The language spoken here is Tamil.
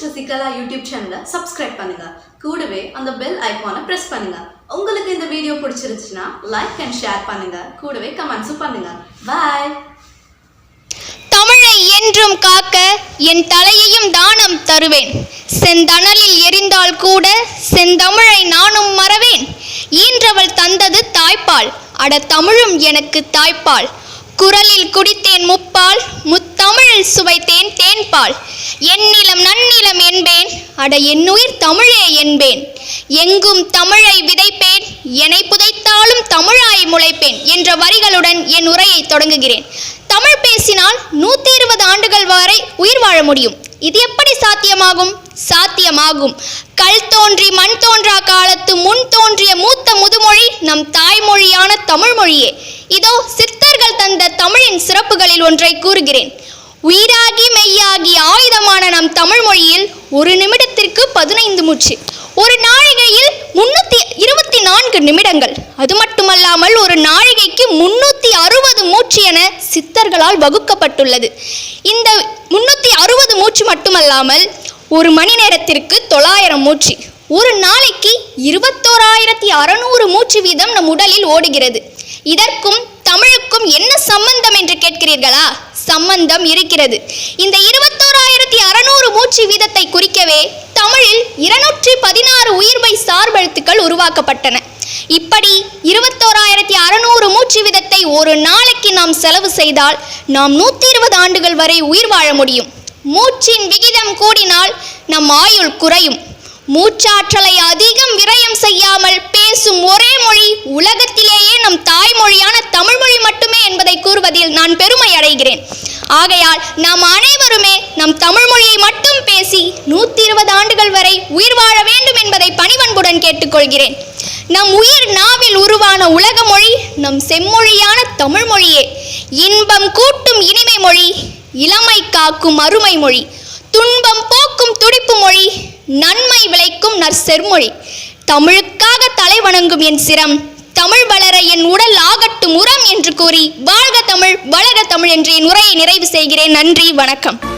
சசிகலா யூடியூப் சேனலை சப்ஸ்கிரைப் பண்ணுங்க. கூடவே அந்த பெல் ஐக்கானை பிரஸ் பண்ணுங்க. உங்களுக்கு இந்த வீடியோ பிடிச்சிருந்துச்சுன்னா லைக் அண்ட் ஷேர் பண்ணுங்க. கூடவே கமெண்ட்ஸும் பண்ணுங்க. பாய் தமிழை என்றும் காக்க என் தலையையும் தானம் தருவேன். செந்தணலில் எரிந்தால் கூட செந்தமிழை நானும் மறவேன். ஈன்றவள் தந்தது தாய்ப்பால். அட தமிழும் எனக்கு தாய்ப்பால். குரலில் குடித்தேன் முப்பால். முத்தமிழில் சுவைத்தேன் தேன்பால். என்னிலம் நன்னிலம் என்பேன். அட என்னுயிர் தமிழே என்பேன். எங்கும் தமிழை விதைப்பேன். என்னை புதைத்தாலும் தமிழாய் முளைப்பேன் என்ற வரிகளுடன் என் உரையை தொடங்குகிறேன். தமிழ் பேசினால் நூற்றி இருபது ஆண்டுகள் வரை உயிர் வாழ முடியும். இது எப்படி சாத்தியமாகும்? சாத்தியமாகும். கல் தோன்றி மண் தோன்றா காலத்து முன் தோன்றிய மூத்த முதுமொழி நம் தாய்மொழியான தமிழ் மொழியே இதோ சித்தர்கள் தந்த தமிழின் சிறப்புகளில் ஒன்றை கூறுகிறேன். உயிராகி மெய்யாகி ஆயுதமான நம் தமிழ் மொழியில் ஒரு நிமிடத்திற்கு பதினைந்து மூச்சு. ஒரு நாழிகையில் முன்னூத்தி இருபத்தி நான்கு நிமிடங்கள். அது மட்டுமல்லாமல் ஒரு நாழிகைக்கு முன்னூத்தி அறுபது மூச்சு என சித்தர்களால் வகுக்கப்பட்டுள்ளது. இந்த முன்னூத்தி அறுபது மூச்சு மட்டுமல்லாமல் ஒரு மணி நேரத்திற்கு தொள்ளாயிரம் மூச்சு. ஒரு நாளைக்கு இருபத்தோராயிரத்தி அறநூறு மூச்சு வீதம் நம் உடலில் ஓடுகிறது. இதற்கும் தமிழுக்கும் என்ன சம்பந்தம் என்று கேட்கிறீர்களா? சம்பந்தம் இருக்கிறது. இந்த இருபத்தோராயிரத்தி அறநூறு மூச்சு வீதத்தை குறிக்கவே தமிழில் இருநூற்றி பதினாறு உயிர்மை சார்பெழுத்துக்கள் உருவாக்கப்பட்டன. இப்படி இருபத்தோராயிரத்தி அறநூறு மூச்சு வீதத்தை ஒரு நாளைக்கு நாம் செலவு செய்தால் நாம் நூற்றி இருபது ஆண்டுகள் வரை உயிர் வாழ முடியும். மூச்சின் விகிதம் கூடினால் நம் ஆயுள் குறையும். மூச்சாற்றலை அதிகம் விரயம் செய்யாமல் பேசும் ஒரே மொழி உலகத்திலேயே நம் தாய்மொழியான தமிழ்மொழி மட்டுமே என்பதை கூறுவதில் நான் பெருமை அடைகிறேன். ஆகையால் நாம் அனைவருமே நம் தமிழ் மொழியை மட்டும் பேசி நூத்தி இருபது ஆண்டுகள் வரை உயிர் வாழ வேண்டும் என்பதை பணிவன்புடன் கேட்டுக்கொள்கிறேன். நம் உயிர் நாவில் உருவான உலக மொழி நம் செம்மொழியான தமிழ் மொழியே. இன்பம் கூட்டும் இனிமை மொழி இளமை காக்கும் அருமை மொழி துன்பம் போக்கும் துடிப்பு மொழி நன்மை விளைக்கும் நற்செர்மொழி. தமிழுக்காக தலை வணங்கும் என் சிரம் தமிழ் வளர என் உடல் ஆகட்டும் உரம் என்று கூறி வாழ்க தமிழ் வளர தமிழ் என்று என் உரையை நிறைவு செய்கிறேன். நன்றி வணக்கம்.